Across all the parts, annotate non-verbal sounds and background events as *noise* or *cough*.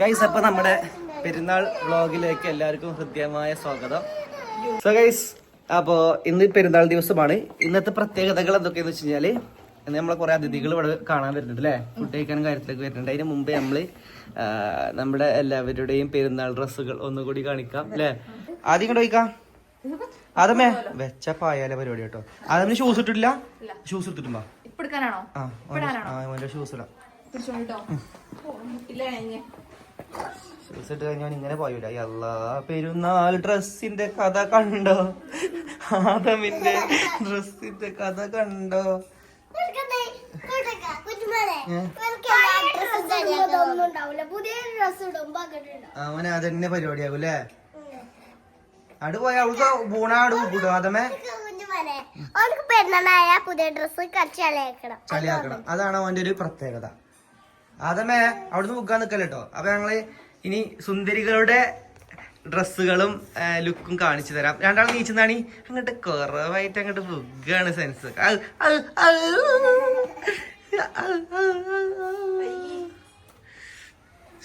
Guys അപ്പൊ നമ്മുടെ പെരുന്നാൾ വ്ളോഗിലേക്ക് എല്ലാവർക്കും ഹൃദ്യമായ സ്വാഗതം. സോ ഗൈസ് അപ്പോ ഇന്ന് പെരുന്നാൾ ദിവസമാണ്. ഇന്നത്തെ പ്രത്യേകതകൾ എന്തൊക്കെയാന്ന് വെച്ച് കഴിഞ്ഞാൽ ഇന്ന് നമ്മളെ കുറെ അതിഥികൾ ഇവിടെ കാണാൻ വരുന്നുണ്ട് അല്ലേ ഫുഡ് കഴിക്കാനും കാര്യത്തിലേക്ക് വരുന്നുണ്ട്. അതിന് മുമ്പേ നമ്മൾ നമ്മുടെ എല്ലാവരുടെയും പെരുന്നാൾ ഡ്രസ്സുകൾ ഒന്നുകൂടി കാണിക്കാം അല്ലേ? ആദ്യം കൂടെ ചോദിക്കാം അതമ്മേ വെച്ച പായാല പരിപാടി കേട്ടോ. അതമ്മ ഷൂസ് ഇട്ടിട്ടില്ല? ഷൂസ് ഇട്ടിട്ടുണ്ടോ ആ ഷൂസ് ഇടാം. ഷൂസ് ഇട്ട് കഴിഞ്ഞാൽ ഇങ്ങനെ പോയൂല. അല്ലാ പെരുന്നാൾ ഡ്രസ്സിന്റെ കഥ കണ്ടോ? ആദമിന്റെ ഡ്രസ്സിന്റെ കഥ കണ്ടോ? ഡ്രസ് അവന് അതന്നെ പരിപാടിയാകും അല്ലേ അട് പോയ അവൾക്ക് ബൂണാട് കൂട്ടോ ആദമേ? പെരുന്നാളായ പുതിയ ഡ്രസ് കളിച്ചളയക്കണം ചളിയാക്കണം അതാണ് അവന്റെ ഒരു പ്രത്യേകത. ആദമേ അവിടുന്ന് മുക്കാൻ നിക്കല്ലോ കേട്ടോ അപ്പൊ ഞങ്ങൾ ഇനി സുന്ദരികളുടെ ഡ്രസ്സുകളും ലുക്കും കാണിച്ചു തരാം. രണ്ടാളും നീച്ചെന്നാണ് അങ്ങോട്ട് കുറവായിട്ട് അങ്ങോട്ട് ബുഗാണ് സെൻസ്.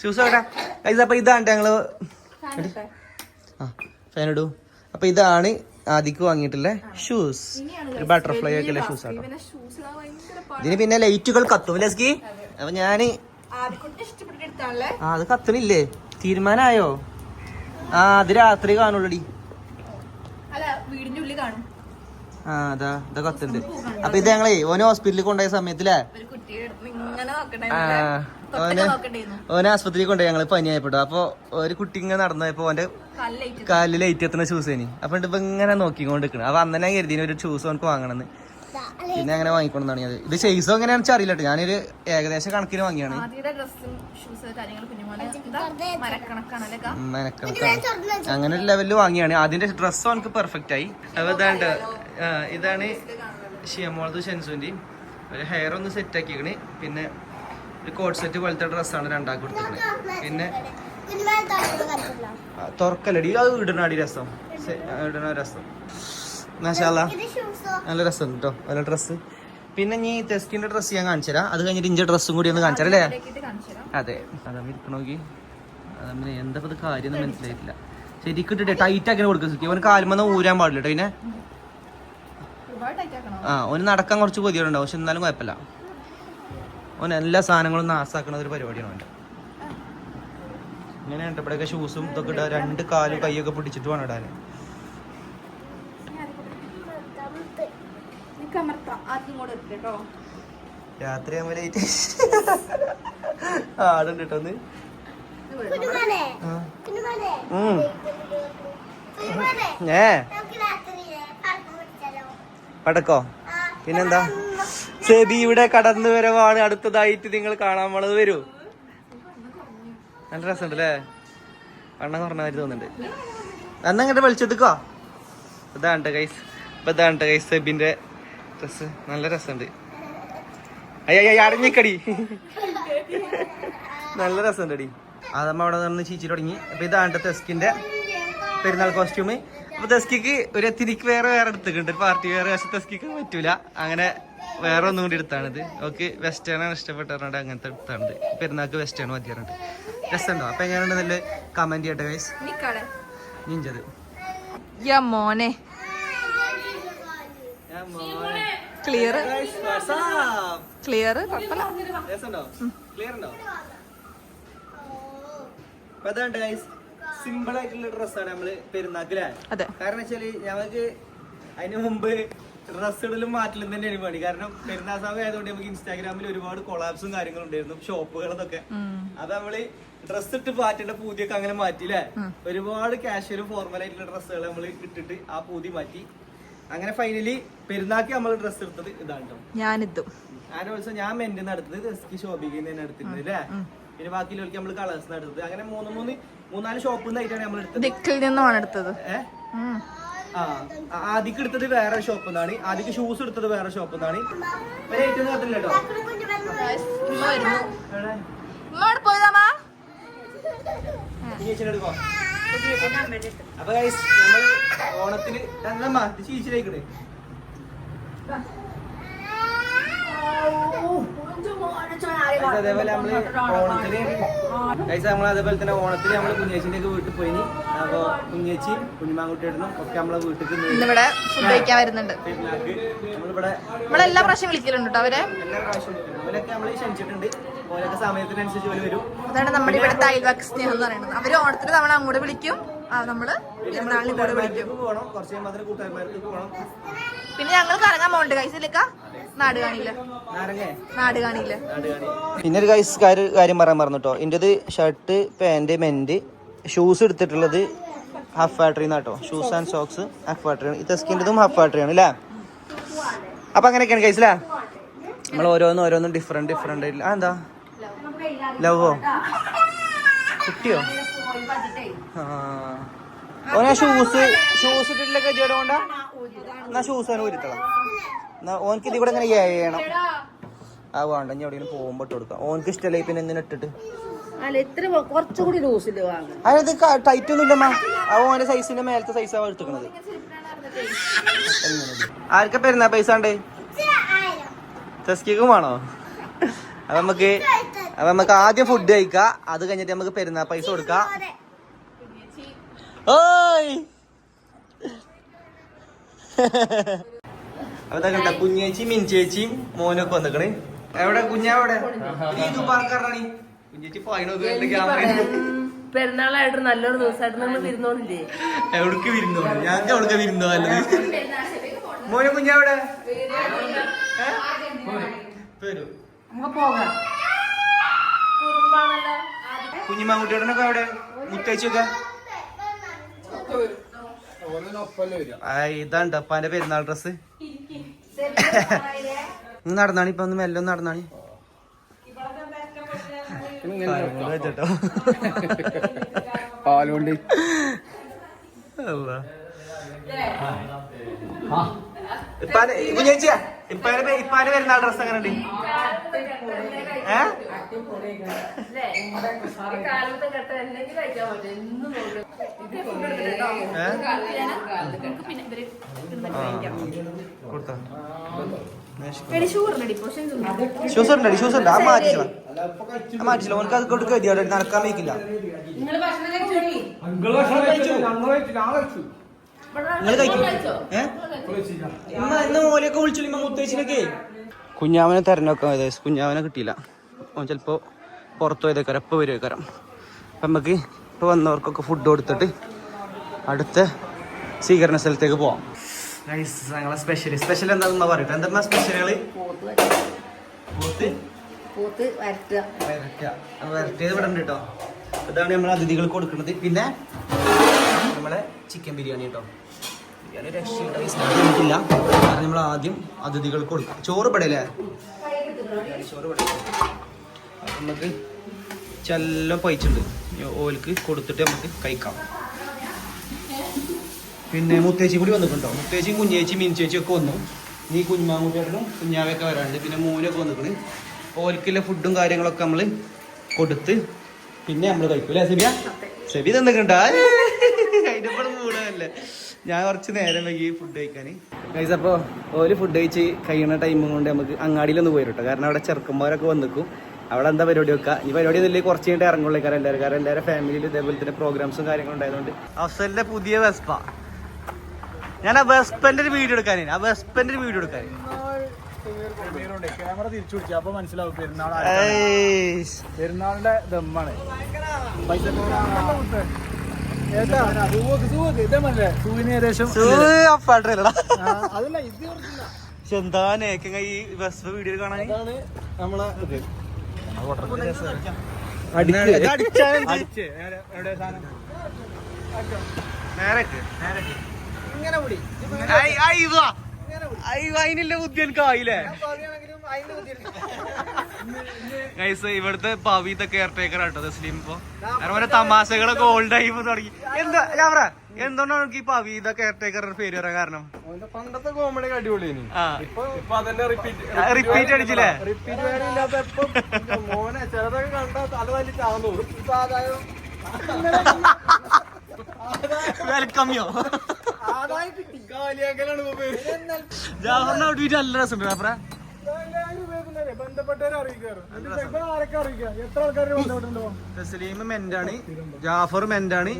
ഷൂസ് അപ്പൊ ഇതാണ് ഞങ്ങൾ ആ ഫാൻ ഇടൂ. അപ്പൊ ഇതാണ് ആദിക്ക് വാങ്ങിയിട്ടുള്ള ഷൂസ്. ഒരു ബട്ടർഫ്ലൈ ഒക്കെ ഷൂസ് ആട്ടോ. ഇതിന് പിന്നെ ലൈറ്റുകൾ കത്തും. ലസ്കി അപ്പൊ ഞാൻ ആ അത് കത്തണില്ലേ? തീരുമാനായോ? ആ അത് രാത്രി കാണുള്ളടി. ആ അതാ ഇതാ കത്തുണ്ട്. അപ്പൊ ഇത് ഞങ്ങളേ ഓന് ഹോസ്പിറ്റലിൽ കൊണ്ടുപോയ സമയത്തില്ലേ ഓന് ഓനെ ആസ്പത്രിയിൽ കൊണ്ടുപോയി ഞങ്ങൾ പനിയായപ്പെട്ടു. അപ്പൊ ഒരു കുട്ടി ഇങ്ങനെ നടന്നപ്പോ ഓന്റെ കാലിൽ കാലിൽ ലൈറ്റ് എത്തുന്ന ഷൂസ് ഇനി അപ്പൊ ഇപ്പൊ ഇങ്ങനെ നോക്കിക്കൊണ്ട് നിൽക്കണം അപ്പൊ അന്നെ ഞാൻ കരുതി ഒരു ഷൂസ് അവനക്ക് വാങ്ങണമെന്ന് പിന്നെ അങ്ങനെ വാങ്ങിക്കൊണ്ടാണ് ഞാൻ ഇത് സൈസ് എങ്ങനെയാണെന്ന് വെച്ചാൽ അറിയില്ല കേട്ടോ ഞാനൊരു ഏകദേശം കണക്കിന് വാങ്ങിയാണ്. അങ്ങനെ ഒരു ലെവലിൽ വാങ്ങിയാണ്. അതിന്റെ ഡ്രസ്സ് എനിക്ക് പെർഫെക്റ്റ് ആയി. അപ്പൊ ഇതാണ്ട് ഇതാണ് ഷിയമോളത് ഷെൻസുവിന്റെ ഒരു ഹെയർ ഒന്ന് സെറ്റ് ആക്കിയേക്കണ് പിന്നെ ഒരു കോട്ട് സെറ്റ് പോലത്തെ ഡ്രസ്സാണ് രണ്ടാക്കി കൊടുത്തിരിക്കുന്നത് പിന്നെ തുറക്കല്ലടി. അത് ഇടണാടി രസം. ആ, ഇടണ രസം. മാഷാല്ല നല്ല രസം കേട്ടോ നല്ല ഡ്രസ്സ് പിന്നെ നീ തെസ്കിന്റെ ഡ്രസ്സ് ഞാൻ കാണിച്ചുതരാം അത് കഴിഞ്ഞിട്ട് ഇഞ്ച ഡ്രസ്സും കൂടി ഒന്ന് കാണിച്ചാലേ അതെ. അതമ്മ ഇരിക്കണോക്കി അതമ്മ എന്താ ഇത് കാര്യം ഒന്നും മനസ്സിലായിട്ടില്ല. ശരിക്കും ഇട്ടിട്ട് ടൈറ്റ് ആക്കി കൊടുക്കുക സുഖി അവന് കാലുമെന്ന് ഊരാൻ പാടില്ല കേട്ടോ പിന്നെ. ആ ഓന് നടക്കാൻ കുറച്ച് പൊതിയുണ്ടാവും പക്ഷെ എന്നാലും കുഴപ്പമില്ല. ഓൻ എല്ലാ സാധനങ്ങളും നാസാക്കണ ഒരു പരിപാടിയാണ് അവന്റെ ഇങ്ങനെ ഉണ്ട് ഇവിടെയൊക്കെ ഷൂസും ഇതൊക്കെ ഇടുക രണ്ട് കാലും കൈയൊക്കെ പിടിച്ചിട്ട് വേണം ഇടാൻ അമർത്താം കേട്ടോ രാത്രി ആകുമ്പോൾ ലൈറ്റ് ആടുണ്ട് കേട്ടോ ഒന്ന് ഏ? നമുക്ക് രാത്രി പടക്കം പിന്നെന്താ? സെബി ഇവിടെ കടന്നു വരവാണ്. അടുത്തതായിട്ട് നിങ്ങൾ കാണാൻ പോണത് വരൂ. നല്ല രസമുണ്ട് അല്ലേ വണ്ണം മാതിരി തോന്നുന്നുണ്ട്. അന്നങ്ങോട്ട് വിളിച്ചെടുക്കോ ഇതാണ്ട് കൈസ് ഇപ്പൊ ഇതാണ്ട് കൈസ് സെബിന്റെ ഡ്രസ് നല്ല രസമുണ്ട്. അയ്യ അടഞ്ഞിക്കടി. നല്ല രസമുണ്ട് അടി അതമ്മ അവിടെ നിന്ന് ചീച്ചി തുടങ്ങി. അപ്പൊ ഇതാണ് തെസ്കിന്റെ പെരുന്നാൾ കോസ്റ്റ്യൂം അപ്പൊ തെസ്കിക്ക് ഒരു എത്തിനിക്ക് വേറെ വേറെ എടുത്തിട്ടുണ്ട്. പാർട്ടി വേറെ പക്ഷെ തെസ്കിക്ക് പറ്റൂല. അങ്ങനെ വേറെ ഒന്നും കൂടി എടുത്താണിത്. ഓക്ക് വെസ്റ്റേൺ ആണ് ഇഷ്ടപ്പെട്ടവരുണ്ട് അങ്ങനത്തെ എടുത്താണിത്. പെരുന്നാൾക്ക് വെസ്റ്റേൺ മതിയാറുണ്ട് രസമുണ്ടോ? അപ്പൊ എങ്ങനെയുണ്ട് നല്ല കമന്റ് ചെയ്യട്ടെ നിക്കാടെ നിഞ്ചത്. യാ മോനെ. ക്ലിയർ ക്ലിയർ കുഴപ്പമില്ല. അതാണ്ട് ഗൈസ് സിമ്പിൾ ആയിട്ടുള്ള ഡ്രസ്സാണ് നമ്മൾ പെരുന്നാക്കില്ലേ അതെ. കാരണം വെച്ചാൽ ഞങ്ങൾക്ക് അതിന് മുമ്പ് ഡ്രസ് ഇടലും മാറ്റലും തന്നെയാണ് പണി. കാരണം പെരുന്നാൾ സമയം ആയതുകൊണ്ട് നമുക്ക് ഇൻസ്റ്റാഗ്രാമിൽ ഒരുപാട് കൊളാപ്സും കാര്യങ്ങളും ഉണ്ടായിരുന്നു ഷോപ്പുകളതൊക്കെ. അത് നമ്മൾ ഡ്രസ് ഇട്ട് മാറ്റേണ്ട പൂതിയൊക്കെ അങ്ങനെ മാറ്റിയില്ലേ ഒരുപാട് കാഷ്വലും ഫോർമൽ ആയിട്ടുള്ള ഡ്രസ്സുകൾ നമ്മൾ ഇട്ടിട്ട് ആ പൂതി മാറ്റി. അങ്ങനെ ഫൈനലി പെരുന്നാക്ക് നമ്മൾ ഡ്രസ് എടുത്തത് ഇതാണ് ട്ടോ ഞാനിതും. ആൻഡ് ഓൾസോ ഞാൻ മെന്റിന്ന് എടുത്തത് എസ്കി ശോഭിക്കുന്ന തന്നെ എടുത്തിരുന്നത് അല്ലേ? പിന്നെ ബാക്കിയുള്ളവർക്ക് നമ്മൾ കളേഴ്സ് എടുത്തത്. അങ്ങനെ മൂന്ന് മൂന്ന് മൂന്നാൽ ഷോപ്പിൽ നിന്നായിട്ടാണ് നമ്മൾ എടുത്തത്. ദിക്കിൽ നിന്നുമാണ് എടുത്തത്. ആ ആദ്യക്ക് എടുത്തത് വേറെ ഷോപ്പിൽ നിന്നാണ് ആദ്യക്ക് ഷൂസ് എടുത്തത് വേറെ ഷോപ്പിൽ നിന്നാണ് ഒരു ഏറ്റവും കത്തില്ല കേട്ടോ പോയതാ പോയതാമാ എടുക്കോ അപ്പൊ നമ്മൾ ഓണത്തിന് ചീച്ചിലേക്കണേ അതേപോലെ നമ്മൾ ഓണത്തിന് കഴിച്ച നമ്മൾ അതേപോലെ തന്നെ ഓണത്തിന് നമ്മൾ കുഞ്ഞേച്ചിന്റെ ഒക്കെ വീട്ടിൽ പോയി അപ്പൊ കുഞ്ഞേച്ചി കുഞ്ഞുമാങ്കുട്ടിയുടെ ഒക്കെ നമ്മളെ വീട്ടിൽ ഇന്നിവിടെ ഫുഡ് കഴിക്കാൻ വരുന്നുണ്ട്. നമ്മളിവിടെ നമ്മളെല്ലാ പ്രാവശ്യം വിളിക്കലുണ്ട് കേട്ടോ അവരെ. എല്ലാ പ്രാവശ്യം വിളിക്കും. അവരൊക്കെ നമ്മൾ ക്ഷണിച്ചിട്ടുണ്ട്. ഓരൊക്കെ സമയത്തിനനുസരിച്ച് അവർ വരും. അതാണ് നമ്മുടെ ഇവിടുത്തെ അയൽവാക്ക് സ്നേഹം എന്ന് പറയുന്നത്. അവർ ഓണത്തിന് തവണ അങ്ങോട്ട് വിളിക്കും. ആ, നമ്മൾ നമ്മളാളിനെ ഇങ്ങോട്ട് വിളിക്കും കൂട്ടുകാർക്ക് പോകണം. കുറച്ച് കഴിയുമ്പോൾ അതിന് കൂട്ടുകാർക്ക് പോകണം. പിന്നെ ഞങ്ങൾ കറങ്ങാൻ പോകണ്ട് കൈസിലേക്ക നാട് കാണില്ല നാരങ്ങേ നാട് കാണില്ല പിന്നെ ഒരു കൈസ് കാര്യം പറയാൻ പറഞ്ഞിട്ടോ കേട്ടോ എന്റെത് ഷർട്ട് പാന്റ് മെന്റ് ഷൂസ് എടുത്തിട്ടുള്ളത് half factory എന്നാട്ടോ shoes and socks half factory ഈ തെസ്കിന്റെതും ഹാഫ് ഫാക്ടറി ആണ് അല്ലേ അപ്പം അങ്ങനെയൊക്കെയാണ് കൈസിലാ അല്ലേ നമ്മൾ ഓരോന്നും ഓരോന്നും ഡിഫറെന്റ് ഡിഫറെന്റ് ആ എന്താ? ലവോ കുട്ടിയോ? ആ ഓനാ ഷൂസ് ഷൂസ് ഇട്ടിട്ടില്ല ഗജയുടെ കൊണ്ടാ എന്നാ ഷൂസ് അവന് ഉരുത്തണം ഓനക്ക് ഇതിവിടെ ഇങ്ങനെ ചെയ്യണം. ആ വേണ്ട ഞാൻ എവിടെയെങ്കിലും പോകുമ്പോ ഇട്ട് കൊടുക്കാം. ഓനക്ക് ഇഷ്ടമല്ലേ പിന്നെ എന്തിനാ ഇട്ടിട്ട്? കുറച്ചുകൂടി ലൂസിൽ ടൈറ്റ് ഒന്നും ഇല്ലമ്മ ആ ഓന്റെ സൈസിന്റെ മേലത്തെ സൈസാണ് എടുത്തുക്കണത് ആർക്കെ പെരുന്നാ പൈസ ഉണ്ട് ചസ്കിക്കും വേണോ? അത് നമുക്ക് അപ്പൊ നമുക്ക് ആദ്യം ഫുഡ് കഴിക്കാം. അത് കഴിഞ്ഞിട്ട് നമുക്ക് പെരുന്നാൾ പൈസ കൊടുക്കാം. ഓയ്! അപ്പൊ കണ്ട കുഞ്ഞേച്ചിയും മിൻചേച്ചിയും മോനൊക്കെ വന്നിക്കണ്. എവിടെ കുഞ്ഞാവിടെ പാർക്കാറാണ് കുഞ്ഞേച്ചി പെരുന്നാളായിട്ട് നല്ലൊരു ദിവസമായിട്ട് നമ്മൾ തിരുന്നോന്നില്ലേ എവിടേക്ക് വിരുന്നോ ഞാൻ എവിടേക്ക് വിരുന്നോ അല്ലത് മോനെ കുഞ്ഞാവിടെ വരൂ. നമുക്ക് പോകാം. കുഞ്ഞിമാങ്കുട്ടിയോടനൊക്കെ അവിടെ മുത്തച്ഛൊക്കെ ഇതാണ്ട് അപ്പാന്റെ പെരുന്നാൾ ഡ്രസ് നടന്നാണ് ഇപ്പൊ ഒന്ന് മെല്ലെ നടന്നാണ്. പാലുകൊണ്ട്. ഇപ്പാന്റെ കുഞ്ഞേച്ചിയാ? ഇപ്പാന്റെ ഇപ്പാന്റെ പെരുന്നാൾ ഡ്രസ് അങ്ങനെ ഉണ്ട് ഏ? ഷൂസ് ഉണ്ട് ഷൂസ് ഉണ്ട് ആ. മാറ്റിച്ചോ ആ മാറ്റിച്ചില്ല ഓനക്ക് അത് അവിടെ നടക്കാൻ വയ്ക്കില്ല. നിങ്ങൾ കഴിക്കും. ഇമ്മ ഇന്ന് മോലെയൊക്കെ വിളിച്ചില്ല ഇമ്മ മുത്തേച്ചിനൊക്കെ കുഞ്ഞാവനെ തെരഞ്ഞൊക്കെ ഏകദേശം കുഞ്ഞാവനെ കിട്ടിയില്ല. ഓൻ ചിലപ്പോ പുറത്തു പോയതേക്കാരം എപ്പോൾ വരുമേക്കാരം അപ്പം നമുക്ക് ഇപ്പോൾ വന്നവർക്കൊക്കെ ഫുഡ് കൊടുത്തിട്ട് അടുത്ത സ്വീകരണ സ്ഥലത്തേക്ക് പോവാം. ഞങ്ങളെ സ്പെഷ്യൽ സ്പെഷ്യൽ എന്താണെന്ന് പറയട്ടെ? എന്താ സ്പെഷ്യലുകൾ വരട്ടിയത് ഇവിടെ ഉണ്ട് കേട്ടോ ഇതാണ് നമ്മൾ അതിഥികൾക്ക് കൊടുക്കുന്നത്. പിന്നെ നമ്മളെ ചിക്കൻ ബിരിയാണി കേട്ടോ ബിരിയാണി രക്ഷയില്ല കാരണം നമ്മൾ ആദ്യം അതിഥികൾക്ക് കൊടുക്കും. ചോറ് പടയില്ലേ ചോറ് അപ്പൊ നമുക്ക് ചെല്ലം പൈച്ചുണ്ട് ഇനി ഓൽക്ക് കൊടുത്തിട്ട് നമുക്ക് കഴിക്കാം. പിന്നെ മുത്തേച്ചി കൂടി വന്നിട്ടുണ്ടോ? മുത്തേച്ചിയും കുഞ്ഞേച്ചി മിനിച്ചേച്ചി ഒക്കെ വന്നു. നീ കുഞ്ഞുമാങ്കുട്ടിയേട്ടനും കുഞ്ഞാവൊക്കെ വരാണ്ട് പിന്നെ മൂലൊക്കെ വന്നിക്കണ്. ഓൽക്കുള്ള ഫുഡും കാര്യങ്ങളൊക്കെ നമ്മൾ കൊടുത്ത് പിന്നെ നമ്മൾ കഴിക്കും. അല്ലേ സെബിയ? സെബി തന്നിട്ടുണ്ടാ മൂടല്ലേ ഞാൻ കുറച്ച് നേരം വൈകി ഫുഡ് കഴിക്കാൻ ഗൈസ് അപ്പോൾ ഓൽ ഫുഡ് കഴിച്ച് കഴിയുന്ന ടൈമും കൊണ്ട് നമുക്ക് അങ്ങാടിയിലൊന്ന് പോയിട്ടോ. കാരണം അവിടെ ചെറുക്കന്മാരൊക്കെ വന്നിക്കും. അവിടെ എന്താ പരിപാടി വെക്കുക ഈ പരിപാടി ഒന്നും കുറച്ച് കഴിഞ്ഞിട്ട് ഇറങ്ങുള്ളൂ കാരണം എല്ലാവരും. കാരണം എല്ലാവരും ഫാമിലിയിൽ ഇതേപോലെ തന്നെ പ്രോഗ്രാംസും കാര്യങ്ങളും ഉണ്ടായതുകൊണ്ട്. അവസലിന്റെ പുതിയ വെസ്പ ഞാൻ ആ വെസ്പന്റെ ഒരു വീഡിയോ എടുക്കാനേ ആ വെസ്പന്റെ ഒരു വീഡിയോ എടുക്കാൻ ക്യാമറ തിരിച്ചു പിടിച്ചു അപ്പൊ മനസ്സിലാവും പെരുന്നാൾ ഏയ്. പെരുന്നാളിന്റെ ദമ്മാണ്. പൈസ ഏട്ടാ സൂവക്ക് സൂവക്ക് ഇതേമല്ലേ സൂവിന് ഏകദേശം ആ, അതല്ല ഇത് കുറച്ചില്ല. പക്ഷെ എന്താ നേക്കങ്ങ ഈ വെസ്പ വീഡിയോ കാണാൻ നമ്മളെ അതിനുള്ള ബുദ്ധി എനിക്ക് ആയില്ലേ. ഗൈസ് ഇവിടുത്തെ പവിത്തെ കെയർ ടേക്കർ ആട്ടോ തസ്ലീം ഇപ്പൊ. അതുപോലെ ഓരോ തമാശകളൊക്കെ ഓൾഡ് ആയി തുടങ്ങി. എന്താ ഞാൻ പറ എന്തുകൊണ്ടാണ് എനിക്ക് ഈ പവിത കെയർ ടേക്കർ പേര് വരാൻ കാരണം? പണ്ടത്തെ കോമഡി അതന്നെ റിപ്പീറ്റ് അടിച്ചില്ലേ? റിപ്പീറ്റ് വേറെ ഇല്ലാത്ത മോനെ ചിലതൊക്കെ തല വെൽക്കമ്യോ. ജാഫറിന്റെ ഔട്ട്ഫിറ്റ് നല്ല രസമുണ്ട് തസ്ലീം മെന്റാണ് ജാഫർ മെന്റാണ്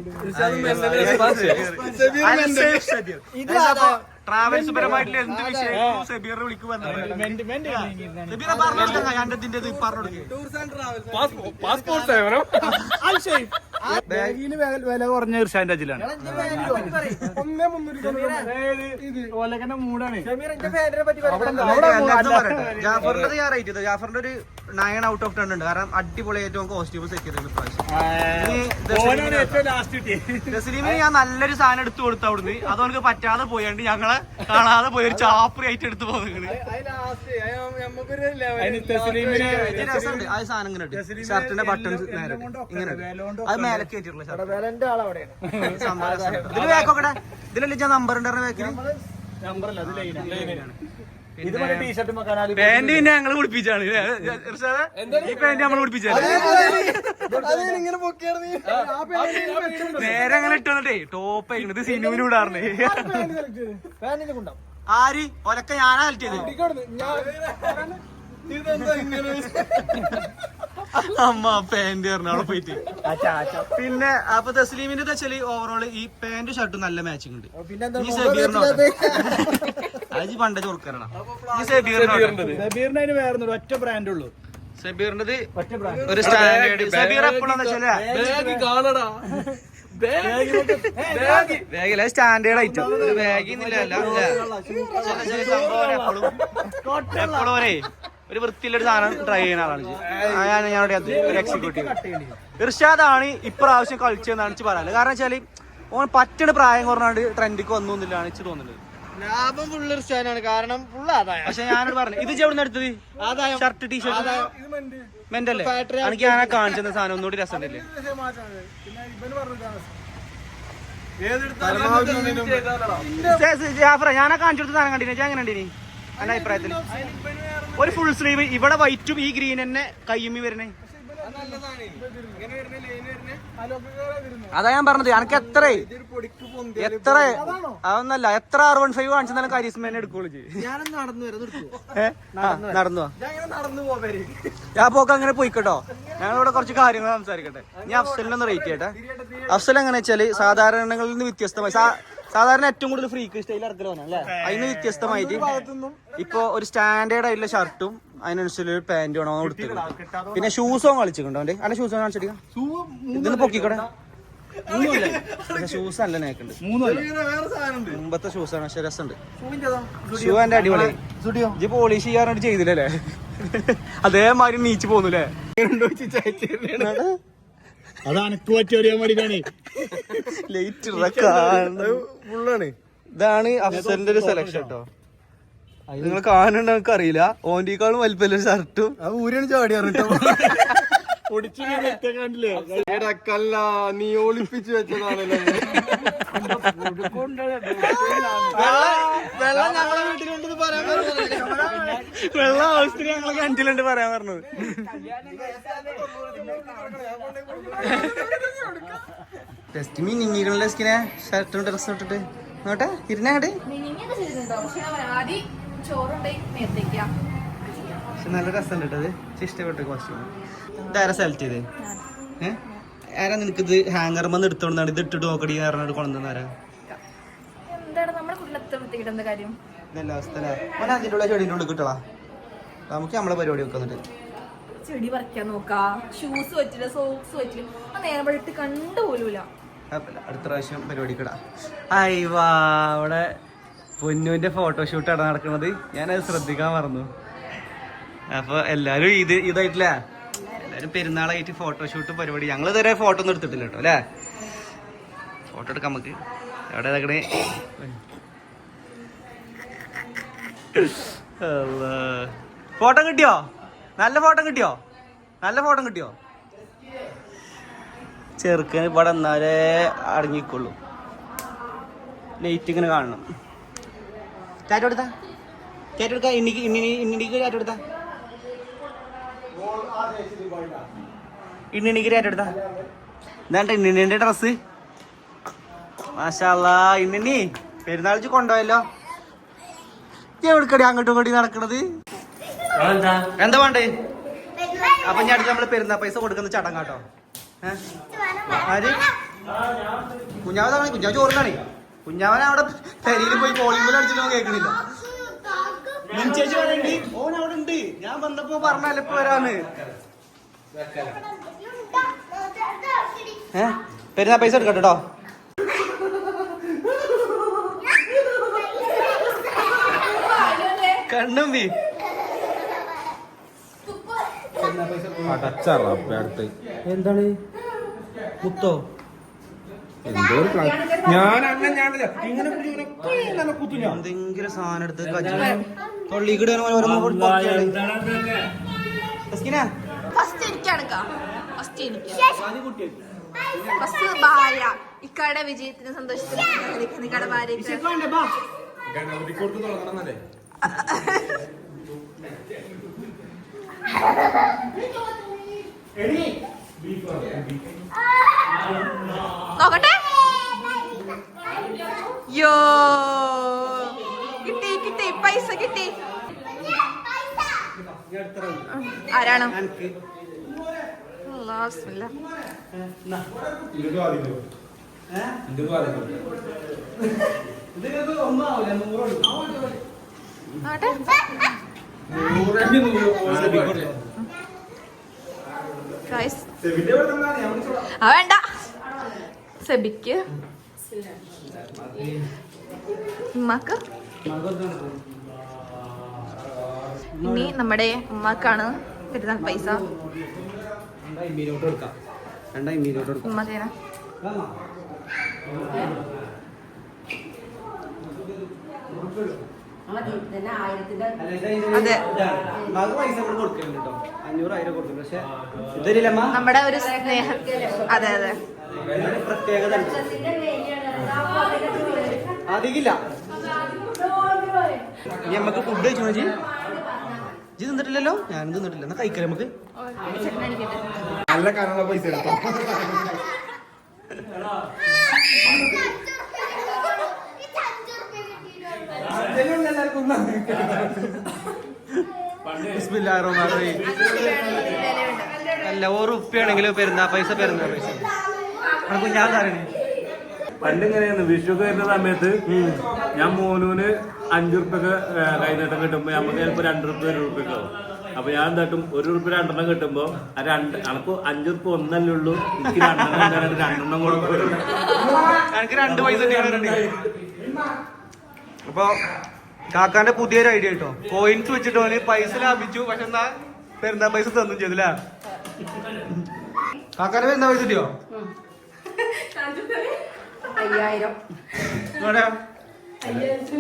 ട്രാവൽസ് പരമായിട്ടുള്ള എന്ത് വിഷയം സബീറിനെ വിളിക്കുവാൻ? സബീറെ പറഞ്ഞു രണ്ടത്തിന്റെ പറഞ്ഞു പാസ്പോർട്ട് സേവനം. ബാഗിന് വില കുറഞ്ഞ ഇർഷാന്റെ അജിലാണ്. ഒന്നേ ജാഫറിന്റെ ഞാൻ റേറ്റ് ചെയ്തത് ജാഫറിന്റെ ഒരു നയൻ ഔട്ട് ഓഫ് ടെൻ ഉണ്ട്. കാരണം അടിപൊളിയായിട്ട് നമുക്ക് കോസ്റ്റ്യൂം സെറ്റ് ചെയ്തിട്ടുണ്ട് ഞാൻ നല്ലൊരു സാധനം എടുത്തു കൊടുത്തു അവിടുന്ന്. അത് അവർക്ക് പറ്റാതെ പോയാണ്ട് ഞങ്ങളെ കാണാതെ പോയി ഒരു ചാപ്രി ആയിട്ട് എടുത്തു പോകുന്നത് അത് തസ്ലീമിന് രസമുണ്ട്. ആ സാധനം ഇങ്ങനെ ഇട്ട്. ഷർട്ടിന്റെ ബട്ടൺസ്. ഇങ്ങനെ അത് കയറ്റിട്ടുള്ള ഷർട്ട്. വിലന്റെ ആളവിടെയാണ് ഇതിലല്ലേ ഞാൻ നമ്പർ ഉണ്ടായിരുന്ന വേക്കിന് നമ്പറല്ല അത് ലൈനാണ് ഇത് മറ്റേ ടീഷർട്ട് മക്കാനാലി പാന്റ് പിന്നെ ഞങ്ങൾ കുടിപ്പിച്ചാണ് ഈ പാന്റ് നമ്മൾ കുടിപ്പിച്ചാണ് ഇങ്ങനെ പൊക്കിയാണ് നീ. നേരെ അങ്ങനെ ഇട്ട് വന്നിട്ടേ ടോപ്പ് പാന്റിന്റെ കൊണ്ടാവും ആര്? ഒലക്ക ഞാനാ സെലക്ട് ചെയ്തത് ഇതെന്താ ഇങ്ങനെ അമ്മ പാന്റ് പറഞ്ഞു അവിടെ പോയിട്ട്. പിന്നെ അപ്പൊ തസ്ലീമിന്റെ വെച്ചാൽ ഓവറോൾ ഈ പാന്റ് ഷർട്ടും നല്ല മാച്ചിങ് ഉണ്ട്. ഈ സെബീറിനോ അത് പണ്ടേ ചോർക്കാനാണ് ഈ സെബീറിനോ സബീറിന് വേറെ ഒറ്റ ബ്രാൻഡ് ഉള്ളൂ. സബീറിന്റെ ഒരു സ്റ്റാൻഡേർഡ് സബീർ എപ്പോഴാന്ന് വെച്ചാൽ സ്റ്റാൻഡേർഡ് ഐറ്റം ഒരു ബാഗിന്നില്ല എപ്പോഴും എപ്പോഴും ഒരേ വൃത്തിയിലൊരു ഒരു സാധനം ട്രൈ ചെയ്യുന്ന ആളാണ് ഞാൻ ഞാനോട് ഒരു എക്സിക്യൂട്ടീവ് ഇർഷാദാണ് ഇപ്രാവശ്യം കളിച്ചതെന്നാണ് എനിക്ക് പറയാനുള്ളത് കാരണം വെച്ചാൽ ഓൻ പറ്റണ പ്രായം കുറഞ്ഞാണ്ട് ട്രെൻഡിക്ക് വന്നു എന്നില്ലാണ് എനിക്ക് തോന്നുന്നത്. ലാഭം ഫുള്ള് ഇർഷാനാണ് കാരണം ഫുള്ള് ആദായം. പക്ഷെ ഞാനോട് പറഞ്ഞു ഇത് എവിടെ എടുത്തത്? ആദായം. ഷർട്ട് ടീഷർട്ട് ഇത് മെന്റ് മെന്റല്ലേ എനിക്ക് ഞാൻ കാണിച്ചെന്ന സാധനം ഒന്നുകൂടി രസമുണ്ടല്ലേ? ജാഫറ ഞാനാ കാണിച്ചു കൊടുത്ത സാധനം. കണ്ടിന് ഞാൻ എങ്ങനെ കണ്ടിനി? എന്റെ അഭിപ്രായത്തിൽ? ഒരു ഫുൾ സ്ലീവ് ഇവിടെ വൈറ്റും ഈ ഗ്രീൻ തന്നെ കയ്യുമ്മി വരണേ അതാ ഞാൻ പറഞ്ഞത് എനിക്ക് എത്ര? എത്ര? അതൊന്നല്ല എത്ര ആർ വൺ ഫൈവ് കാണിച്ചാലും കരിസ്മേനെ എടുക്കുള്ളൂ നടന്നു. ഞാൻ ഇങ്ങനെ നടന്നു പോകാൻ ഞാൻ പോക്ക് അങ്ങനെ പോയിക്കട്ടോ. ഞങ്ങളിവിടെ കുറച്ച് കാര്യങ്ങൾ സംസാരിക്കട്ടെ. ഞാൻ അഫ്സലിനൊന്ന് റേറ്റ് ചെയ്യട്ടെ. അഫ്സൽ എങ്ങനെ വെച്ചാൽ സാധാരണകളിൽ നിന്ന് വ്യത്യസ്തമായി സാധാരണ ഏറ്റവും കൂടുതൽ ഫ്രീക്ക് സ്റ്റൈൽ ഇറക്കലാണ് അല്ലേ? അതിന് വ്യത്യസ്തമായിട്ട് ഇപ്പൊ ഒരു സ്റ്റാൻഡേർഡ് ആയിട്ടുള്ള ഷർട്ടും അതിനനുസരിച്ചുള്ള ഒരു പാന്റും ആണ് അവൻ കൊടുത്തത് പിന്നെ ഷൂസും കളിച്ചിട്ടുണ്ടോ അവന്റെ അവന്റെ ഷൂസ് കാണിച്ചിട്ട് ഇതൊന്ന് പൊക്കിക്കോടെ. ഷൂസ് നല്ല നേക്കുണ്ട് മുമ്പത്തെ ഷൂസ് ആണ് പക്ഷെ രസമുണ്ട്. ഷൂ എന്റെ അടിപൊളി. ഇജ്ജ് പോളിഷ് ചെയ്യാറുണ്ട് ചെയ്തില്ലല്ലേ? അതേമാതിരി നീച്ച് പോന്നുല്ലേ? അത് അനക്ക് അറിയാൻ വേണ്ടിട്ടാണ് ലേറ്റ് ഫുള്ളാണ്. ഇതാണ് അഫ്സലിന്റെ ഒരു സെലക്ഷൻ കേട്ടോ നിങ്ങൾ കാണുന്നുണ്ടോ എനിക്ക് അറിയില്ല ഓന്റെക്കാളും വലിപ്പല്ല ഷർട്ടും ആ ഊരാണ് ചാടിയാറ് കണ്ടില്ലേ? എടക്കല്ല നീ ഒളിപ്പിച്ചു വെച്ചതാണല്ലോ വെള്ളം ഞങ്ങളെ വീട്ടിലുണ്ടെന്ന് പറയാൻ വെള്ളം ആവശ്യത്തിന് ഞങ്ങളെ കണ്ടിലുണ്ട് പറയാൻ പറഞ്ഞത്. ടെസ്റ്റ് മീൻ നിങ്ങിക്കണല്ലേ സ്കിനെ ഷർട്ടും ഡ്രസ്സും ഇട്ടിട്ട്. നോട്ടെ ചെയ്തിട്ടുണ്ടോ? പക്ഷെ നല്ല രസമുണ്ട് കേട്ടോ അത്. എനിക്ക് ഇഷ്ടപ്പെട്ട കോസ്റ്റ്യൂം ഇതാരാ സെലക്ട് ചെയ്തേ? ഏഹ് ആരാ നിനക്കിത് ഹാങ്ങർ വന്ന് എടുത്തോണ്ടാണ് ഇത് ഇട്ടിട്ട് നോക്കടി പറഞ്ഞിട്ട് കൊണ്ടുവന്നാരാ ഇതല്ല അവസ്ഥ അതിന്റെ ചെടീന്റെ ഉള്ളിൽ കിട്ടളാ നമുക്ക് നമ്മളെ പരിപാടി വെക്കുന്നുണ്ട് ചെടി പറിക്കാൻ നോക്കാ. ഷൂസ് വെച്ചില്ല സോക്സ് വെച്ചില്ല ആ നേരം കണ്ടുപോലുമില്ല കുഴപ്പമില്ല. അടുത്ത പ്രാവശ്യം പരിപാടി കിടാം അയ്വാ അവിടെ പൊന്നുവിന്റെ ഫോട്ടോഷൂട്ടാണ് നടക്കുന്നത്. ഞാനത് ശ്രദ്ധിക്കാൻ മറന്നു. അപ്പൊ എല്ലാരും ഇത് ഇതായിട്ടില്ല? എല്ലാരും പെരുന്നാളായിട്ട് ഫോട്ടോഷൂട്ട് പരിപാടി. ഞങ്ങൾ ഇതുവരെ ഫോട്ടോ ഒന്നും എടുത്തിട്ടില്ല കേട്ടോ അല്ലേ? ഫോട്ടോ എടുക്കാം നമുക്ക്. എവിടെ ഇതാക്കണേ ഫോട്ടോ കിട്ടിയോ? നല്ല ഫോട്ടോ കിട്ടിയോ? നല്ല ഫോട്ടോ കിട്ടിയോ? ചെറുക്കന് ഇവിടെ എന്നാലേ അടങ്ങിക്കൊള്ളൂ. ലൈറ്റ് ഇങ്ങനെ കാണണം. ചാറ്റെടുത്താ ചാറ്റെടുക്കാം ഇന്നിക്ക് ഇന്നിക്ക് ടാറ്റ ഇന്നിനിക്ക് ടാറ്റ കൊടുത്താ എന്താണ്ട് ഇന്നിന്റെ ഡ്രസ് മാഷാല്ല ഇന്നിനി പെരുന്നാളിച്ച് കൊണ്ടുപോയല്ലോ. എവിടെക്കടി അങ്ങോട്ടും ഇങ്ങോട്ടും നടക്കണത്? എന്താ വേണ്ടേ? അപ്പൊ ഞാൻ അടുത്ത് നമ്മൾ പെരുന്നാ പൈസ കൊടുക്കുന്ന ചടങ്ങാട്ടോ ആര്? കുഞ്ഞാവനാണ് കുഞ്ഞാവ് ചോറിനാണ്. കുഞ്ഞാവൻ അവിടെ പെരിയിൽ പോയി കോളിംഗ് അടിച്ചിട്ട് കേൾക്കണില്ല. ചേച്ചി പറയണ്ട് ഓൻ അവിടെ ഉണ്ട് ഞാൻ വന്നപ്പോ പറഞ്ഞാൽ ഇപ്പൊ വരാന്ന്. ഏ? പെരുന്നാ പൈസ എടുക്കട്ടോ കേട്ടോ കണ്ണമ്പി എന്താണ്? മുത്തോ? ഞാൻ അങ്ങനെ ഞാൻ ഇങ്ങനെ കുത്തു എന്തെങ്കിലും സാധനം എടുത്ത് തൊള്ളിക്കിടെ ഫസ്റ്റ് എനിക്കാണ് ഫസ്റ്റ് എനിക്ക്. ഫസ്റ്റ് ഭാര്യ. ഇക്കയുടെ വിജയത്തിന് തുടങ്ങണമെന്നല്ലേ നോക്കട്ടെ. യോ. പൈസ കിട്ടി. ആരാണ്? വേണ്ട. സെബിക്ക്. ഇത് ഇനി നമ്മുടെ ഉമ്മക്കാണ് പെരുന്നാൾ പൈസ. ഉമ്മ ചെയ്യണ അതെ. നമ്മുടെ ഒരു സ്നേഹം അതെ അതെ. പ്രത്യേകത നമുക്ക് ഫുഡ് കഴിച്ചു ജി തിന്നിട്ടില്ലല്ലോ? ഞാനും തിന്നിട്ടില്ല. എന്നാ കഴിക്കാം നമുക്ക്? നല്ല കാരണം പൈസ എടുത്തോ. അല്ല ഓറുപ്പിയാണെങ്കിലും പെരുന്നാ പൈസ പെരുന്നാ പൈസ. കുഞ്ഞാൻ തരണേ പണ്ട് ഇങ്ങനെയായിരുന്നു വിഷുക്ക് വരുന്ന സമയത്ത് ഞാൻ മോനൂന് അഞ്ചു റുപ്യൊക്കെ കൈനീട്ടം കിട്ടുമ്പോ നമുക്ക് ചിലപ്പോ രണ്ടു റുപ്യ ഒരു റുപ്യൊക്കെ ആവും. അപ്പൊ ഞാൻ എന്താട്ടും ഒരു റുപ്യ രണ്ടെണ്ണം കിട്ടുമ്പോ ആ രണ്ട് അനക്ക് അഞ്ചു റുപ്യ ഒന്നല്ലേ ഉള്ളൂ എനിക്ക് രണ്ടെണ്ണം രണ്ടെണ്ണം കൊടുക്കും. എനിക്ക് രണ്ട് പൈസ തന്നെയാണ് അപ്പൊ കാക്കാന്റെ പുതിയൊരു ഐഡിയ കേട്ടോ. കോയിൻസ് വെച്ചിട്ട് ഓന് പൈസ ലാഭിച്ചു പക്ഷെ എന്നാ പെരുന്നാ പൈസ തന്നും ചെയ്തില്ല കാക്കാന്റെ പെരുന്നാ പൈസ കിട്ടിയോ? *laughs* അയ്യായിരം.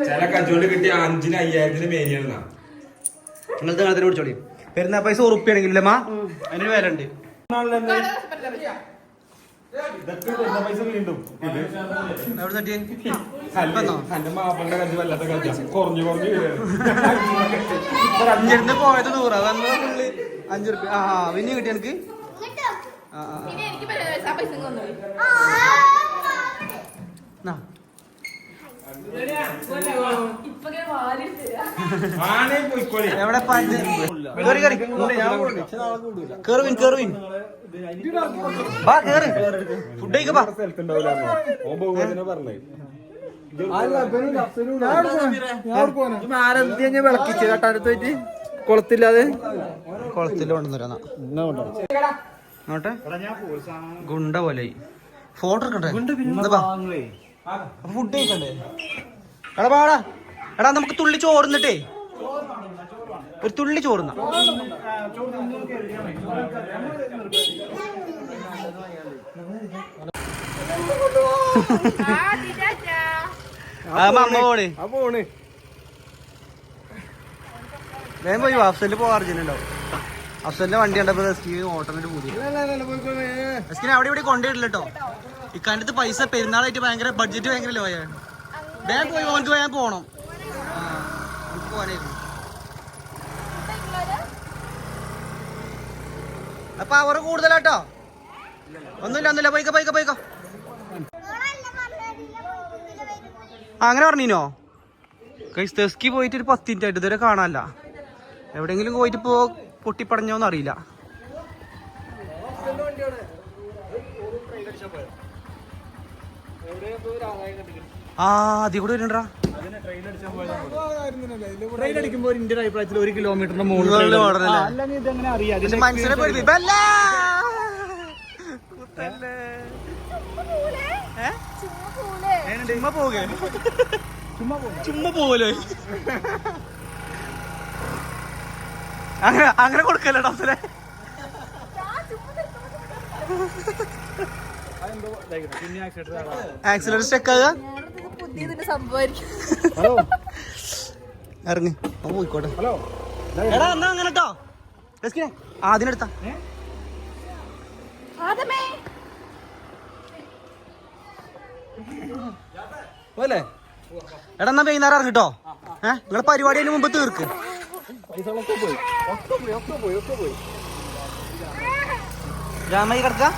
ചില കച്ചവടം കിട്ടിയ അഞ്ചിന് അയ്യായിരത്തിന് മേനിയാണ് നിങ്ങൾ നിങ്ങളതിനെ വിളിച്ചോളി പെരുന്നാ പൈസ ഉറപ്പിയാണെങ്കിൽ അതിന് അതിനൊരു വില ഉണ്ട് അഞ്ചിരുന്ന് പോയത് നൂറ്. വന്നത് ഫുള്ള് അഞ്ചു റുപ്യ ആ ആ പിന്നെ കിട്ടിയ എനിക്ക്? ആ ആ ആ. എനിക്ക് പൈസ തന്നോളി നാ. ആണേ പോയിക്കോളി എവിടെ കേറുവിൻ കേറുവിൻ. വാ കേറ്. ഫുഡ് കഴിക്ക വിളക്കിച്ച് പോയിട്ട് കുളത്തില്ലാതെ കുളത്തിൽ നോട്ടെ ഗുണ്ട പോലെ ഫോട്ടോ എടുക്കണ്ടേ ഫുഡ് കഴിക്കണ്ടേ? എടാ പാടാ എടാ. നമുക്ക് തുള്ളി ചോറുന്നിട്ടേ. ഒരു തുള്ളി ചോറുന്ന. പോണേ. വേഗം പോയി അഫ്സലിൽ പോവാ അർജുനുണ്ടാവും അഫ്സലിന്റെ വണ്ടി കണ്ടപ്പോ ഓട്ടമിട്ട് പൂതി അവിടെ ഇവിടെ കൊണ്ടുപോയിട്ടില്ല കേട്ടോ ഇക്കാലത്ത് പൈസ പെരുന്നാളായിട്ട് ഭയങ്കര ബഡ്ജറ്റ് ഭയങ്കര ലോ ആണ് വേഗം പോയി ഓനക്ക് വേഗം പോണം. അപ്പൊ അവർ കൂടുതലാട്ടോ? ഒന്നുമില്ല ഒന്നുമില്ല. പോയിക്ക പോയിക്ക പോയിക്കോ. അങ്ങനെ പറഞ്ഞിനോ? കൈസ് പോയിട്ട് ഒരു പത്ത് മിനിറ്റ് ആയിട്ട് ഇതുവരെ കാണാനല്ല. എവിടെയെങ്കിലും പോയിട്ട് ഇപ്പോ പൊട്ടിപ്പടഞ്ഞോന്ന് അറിയില്ല. ആ അതി കൂടെ വരുന്നുണ്ടാ? ട്രെയിൻ അടിക്കുമ്പോൾ ഇന്ത്യൻ അഭിപ്രായത്തിൽ ഒരു കിലോമീറ്ററിന്റെ മുകളിൽ? അല്ലെങ്കിൽ ഇതെങ്ങനെ അറിയാം? ചുമ്മാ പോകെ ചുമ്മാ പോകലോ അങ്ങനെ അങ്ങനെ കൊടുക്കല്ലേ ഡോക്ടറെ അതെന്തോ ഇതായിക്കോട്ടെ. പിന്നെ ആക്സിഡന്റ് ആകാം. ആക്സിലേറ്റർ സ്റ്റക്ക് ഹലോ ഇറങ്ങി. പോയിക്കോട്ടെ. ഹലോ എടാ എന്നാ അങ്ങനെ കേട്ടോ ആദ്യനെടുത്താ ആദമേ. പോലെ എടാ എന്നാ വൈകുന്നേരം ഇറങ്ങിട്ടോ? ഏഹ് നിങ്ങളെ പരിപാടി അതിന് മുമ്പ് തീർക്ക്. രാമായി കിടക്കാം?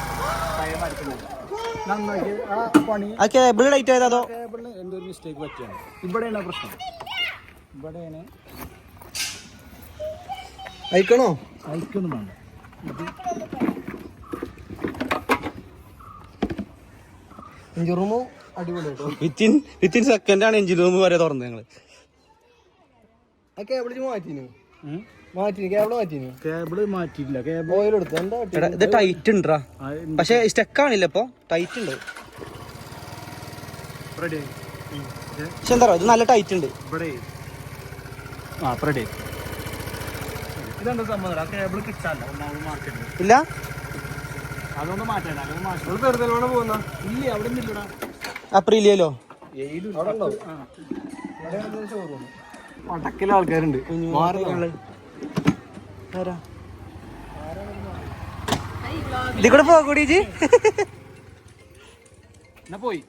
നന്നാക്കി. ആ പണി. ആ കേബിൾ ലൈറ്റ് ആയതോ അതോ? കേബിളിന് എന്തോ ഒരു മിസ്റ്റേക്ക് പറ്റിയാണ്. ഇവിടെയാണ് പ്രശ്നം. ഇവിടെയാണ് അയക്കണോ? അയക്കൊന്നും വേണ്ട. എഞ്ചിൻ റൂമ് വിത്തിൻ വിത്തിൻ സെക്കൻഡാണ് എഞ്ചിൻ റൂം വരെ തുറന്നത് ഞങ്ങൾ. ആ കേബിൾ മാറ്റിനു കേബിൾ മാറ്റിയില്ല കേബിൾ എടാ ഇത് ടൈറ്റ് ഉണ്ടാ. പക്ഷെ സ്റ്റക്ക് ആണില്ല ഇപ്പൊ. ടൈറ്റ് ഉണ്ട്. റെഡി പക്ഷെ എന്താ പറയുക ഇത് നല്ല ടൈറ്റ് ഉണ്ട്. ഇവിടെ. ആ റെഡി ഇതെന്താ സംഭവം? ആ കേബിൾ കിട്ടാല്ല ഒന്നാമത് മാർക്കറ്റിൽ ഇല്ല? പോകുന്ന? ഇല്ല? അവിടെ നിന്നില്ലടാ അപ്രീലിയല്ലോ പടക്കിലെ ആൾക്കാരുണ്ട്. ഇതിൽ കൂടെ പോകൂടി ജി പോയി.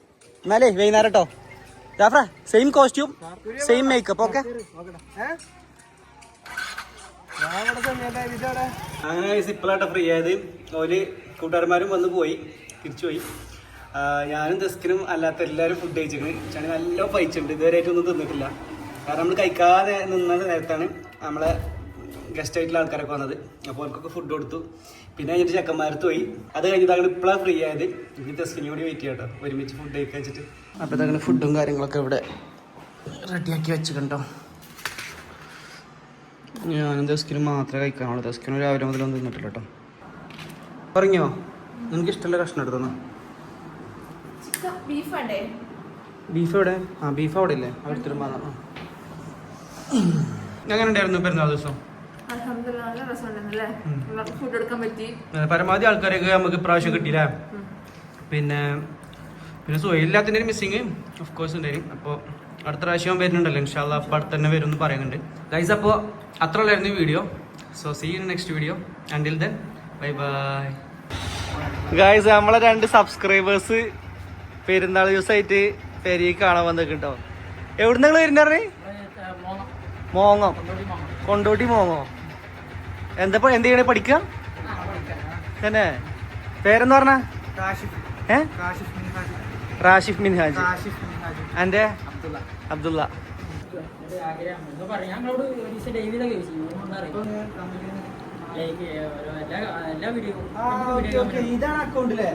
എന്നാലേ വൈകുന്നേരം കേട്ടോ Jafra same costume same makeup okay അങ്ങനെ സിപ്പിളായിട്ട് ഫ്രീ ആയത്. ഓൽ കൂട്ടുകാരന്മാരും വന്ന് പോയി തിരിച്ചു പോയി. ആ, ഞാനും ദസ്കിനും അല്ലാത്ത എല്ലാവരും ഫുഡ് കഴിച്ചിരുന്നു ചണി നല്ല പൈച്ചുണ്ട്. ഇതുവരെ ഒന്നും തിന്നിട്ടില്ല. കാരണം നമ്മൾ കഴിക്കാതെ നിന്നത് നേരത്താണ് നമ്മളെ ഗസ്റ്റ് ആയിട്ടുള്ള ആൾക്കാരൊക്കെ വന്നത്. അപ്പോൾ അവർക്കൊക്കെ ഫുഡ് കൊടുത്തു. പിന്നെ കഴിഞ്ഞിട്ട് ചെക്കന്മാരത്ത് പോയി. അത് കഴിഞ്ഞിട്ട് അങ്ങനെ ഇപ്പോഴാണ് ഫ്രീ ആയത്. ഇനി ടെസ്റ്റിനോട് കൂടി വെയിറ്റ് ചെയ്യാം കേട്ടോ ഒരുമിച്ച് ഫുഡ് കഴിക്കാൻ വെച്ചിട്ട്. അപ്പോൾ അങ്ങനെ ഫുഡും കാര്യങ്ങളൊക്കെ ഇവിടെ റെഡിയാക്കി വെച്ചിട്ടുണ്ടോ? ഞാനും ദസ്കിനും മാത്രമേ കഴിക്കാനുള്ളൂ. ദസ്കിനും രാവിലെ മുതൽ ഒന്നും തിന്നിട്ടില്ല കേട്ടോ. പറഞ്ഞോ? നിനക്ക് ഇഷ്ടമുള്ള കഷ്ണം എടുത്തോ ബീഫ് എവിടെ? ആ ബീഫ് അവിടെ ഇല്ലേ? അടുത്തൊരു എങ്ങനെ ഉണ്ടായിരുന്നു പെരുന്നാൾ ദിവസം? പരമാവധി ആൾക്കാരെയൊക്കെ നമുക്ക് ഇപ്രാവശ്യം കിട്ടിയില്ല? പിന്നെ പിന്നെ സുഖമില്ലാത്തതിന്റെ ഒരു മിസ്സിങ് ഓഫ് കോഴ്സ് ഉണ്ടായിരുന്നു അപ്പോൾ അടുത്ത പ്രാവശ്യം വരുന്നുണ്ടല്ലോ ഇൻഷാല്ല അപ്പോൾ അടുത്ത് തന്നെ വരും എന്ന് പറയുന്നുണ്ട്. ഗൈസ് അപ്പോൾ അത്ര ഉള്ളായിരുന്നു video so see in next video ആൻഡിൽ then bye bye guys നമ്മളെ രണ്ട് സബ്സ്ക്രൈബേഴ്സ് പെരുന്നാൾ ദിവസമായിട്ട് പെരിക്ക് കാണാൻ വന്നിട്ടുണ്ടോ എവിടെ നിങ്ങൾ വരുന്നേ മോങ്ങം. കൊണ്ടോട്ടി മോങ്ങോ? എന്താ ഇപ്പൊ എന്ത് ചെയ്യണേ പഠിക്കുക തന്നെ. പേരെന്ന് പറഞ്ഞ? ഏ? റാഷിഫ് മിൻഹാജ് എന്റെ അബ്ദുള്ള ഇതാണ് അക്കൗണ്ടിലെ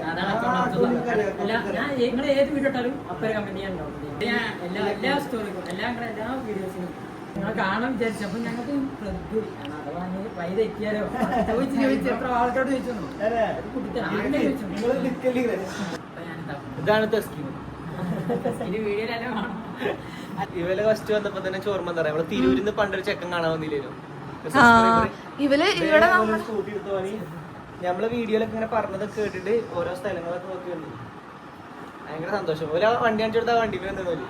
അല്ല ഞാൻ നിങ്ങൾ ഏത് വീഡിയോ ഇട്ടാലും കമന്റ് ചെയ്യാൻ ഞാൻ എല്ലാ എല്ലാ സ്റ്റോറിക്കും എല്ലാ എല്ലാ വീഡിയോസിനും നിങ്ങൾ കാണാൻ വിചാരിച്ചു അപ്പൊ ഞങ്ങൾക്ക് ശ്രദ്ധ അഥവാ നീ വൈ തെറ്റിയാലോ? ചോദിച്ചു ചോദിച്ചു എത്ര ആൾക്കാരോട് ചോദിച്ചു. ഇതാണ് ഇവലെ ഫസ്റ്റ് വന്നപ്പോ തന്നെ ചോർമ്മ എന്താ പറയാ? നമ്മൾ തിരൂരിന്ന് പണ്ടൊരു ചെക്കൻ കാണാൻ വന്നില്ലല്ലോ. ആ ഇവൽ ഇവിടെ നമ്മളെ വീഡിയോയിലൊക്കെ ഇങ്ങനെ പറഞ്ഞതൊക്കെ കേട്ടിട്ട് ഓരോ സ്ഥലങ്ങളൊക്കെ നോക്കി വന്നു. ഭയങ്കര സന്തോഷം. ഒരു വണ്ടി കാണിച്ചു കൊടുത്താൽ വണ്ടി വന്നു പോലെ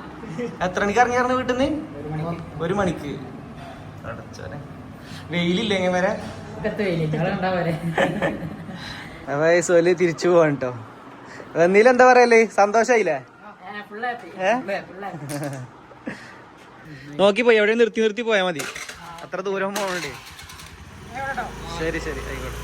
എത്ര മണിക്ക് ഇറങ്ങിയായിരുന്നു വീട്ടിൽ നിന്ന് ഒരു മണിക്ക്. അടച്ചോനെ. വെയിലില്ല? എങ്ങനെ വരെ അതായത് സോൽ തിരിച്ചു പോവാണ് കേട്ടോ എന്നീലും എന്താ പറയല്ലേ സന്തോഷായില്ലേ? നോക്കി പോയി എവിടെ നിർത്തി നിർത്തി പോയാ മതി. അത്ര ദൂരം പോകണ്ടേ? ശരി ശരി ആയിക്കോട്ടെ.